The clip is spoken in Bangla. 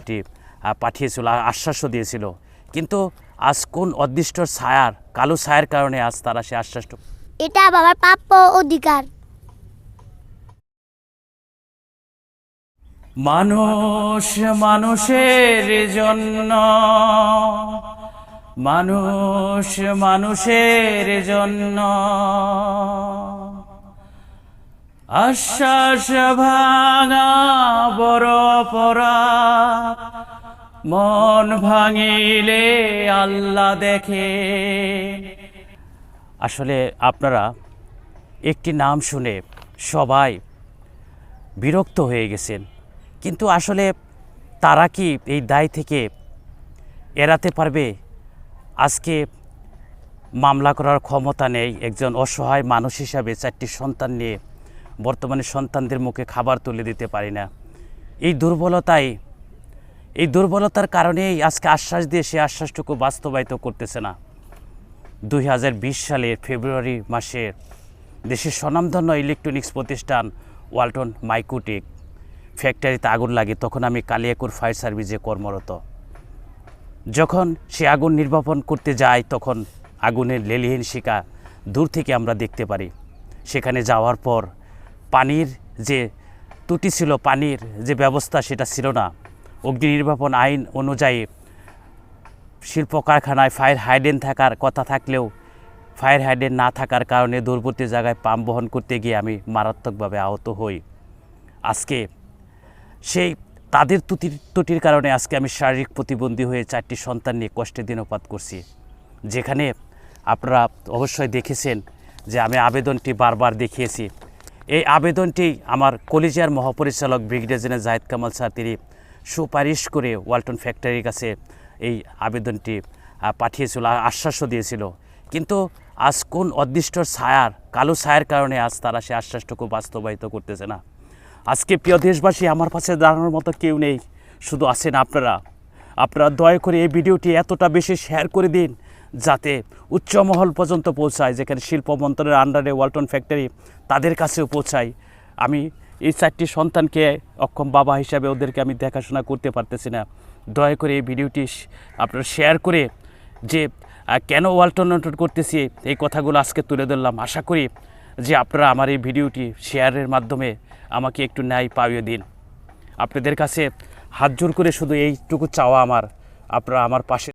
আবেদনটি পাঠিয়েছিল আর আশ্বাসও দিয়েছিল। কিন্তু আজ কোন অদৃষ্টর ছায়ার কালো ছায়ার কারণে আজ তারা সে আশ্বাসটা এটা বাবার প্রাপ্য অধিকার। মানুষ মানুষের জন্য মানুষ মানুষের জন্য। আশ্বাস ভাঙা বড় পড়া মন ভাঙিলে আল্লাহ দেখে। আসলে আপনারা একটি নাম শুনে সবাই বিরক্ত হয়ে গেছেন। কিন্তু আসলে তারা কি এই দায় থেকে এড়াতে পারবে? আজকে মামলা করার ক্ষমতা নেই। একজন অসহায় মানুষ হিসাবে চারটি সন্তান নিয়ে বর্তমানে সন্তানদের মুখে খাবার তুলে দিতে পারি না। এই দুর্বলতাই, এই দুর্বলতার কারণেই আজকে আশ্বাস দিয়ে সে আশ্বাসটুকু বাস্তবায়িত করতেছে না। দুই হাজার বিশ সালের ফেব্রুয়ারি মাসে দেশের স্বনামধন্য ইলেকট্রনিক্স প্রতিষ্ঠান ওয়ালটন মাইকোটেক ফ্যাক্টরিতে আগুন লাগে, তখন আমি কালিয়াকুর ফায়ার সার্ভিসে কর্মরত। যখন সে আগুন নির্বাপন করতে যায়, তখন আগুনের লেলিহীন শিকা দূর থেকে আমরা দেখতে পারি। সেখানে যাওয়ার পর পানির যে ত্রুটি ছিল, পানির যে ব্যবস্থা সেটা ছিল না। অগ্নি নির্বাপন আইন অনুযায়ী শিল্প কারখানায় ফায়ার হাইডেন থাকার কথা থাকলেও, ফায়ার হাইডেন না থাকার কারণে দূরবর্তী জায়গায় পাম্প বহন করতে গিয়ে আমি মারাত্মকভাবে আহত হই। আজকে সেই তাদের ত্রুটির ত্রুটির কারণে আজকে আমি শারীরিক প্রতিবন্ধী হয়ে চারটি সন্তান নিয়ে কষ্টে দিনপাত করছি। যেখানে আপনারা অবশ্যই দেখেছেন যে আমি আবেদনটি বারবার দেখিয়েছি। এই আবেদনটি আমার কলেজিয়ার মহাপরিচালক brigadier general Zahid Kamal sir, তিনি সুপারিশ করে ওয়ালটন ফ্যাক্টরির কাছে এই আবেদনটি পাঠিয়েছিল আশ্বাসও দিয়েছিল। কিন্তু আজ কোন অদৃষ্টর ছায়ার, কালো ছায়ার কারণে আজ তারা সে আশ্বাসটুকু বাস্তবায়িত করতেছে না। আজকে প্রিয় দেশবাসী, আমার পাশে দাঁড়ানোর মতো কেউ নেই। শুধু আছেন আপনারা। আপনারা দয়া করে এই ভিডিওটি এতটা বেশি শেয়ার করে দিন যাতে উচ্চ মহল পর্যন্ত পৌঁছায়, যেখানে শিল্প মন্ত্রণের আন্ডারে ওয়ালটন ফ্যাক্টরি তাদের কাছেও পৌঁছায়। আমি এই চারটি সন্তানকে অক্ষম বাবা হিসাবে ওদেরকে আমি দেখাশোনা করতে পারতেছি না। দয়া করে এই ভিডিওটি আপনারা শেয়ার করে যে কেন ওয়ালটন নটন করতেছি, এই কথাগুলো আজকে তুলে ধরলাম। আশা করি যে আপনারা আমার এই ভিডিওটি শেয়ারের মাধ্যমে আমাকে একটু ন্যায় পাইয়ে দিন। আপনাদের কাছে হাত জোর করে শুধু এইটুকু চাওয়া আমার। আপনারা আমার পাশে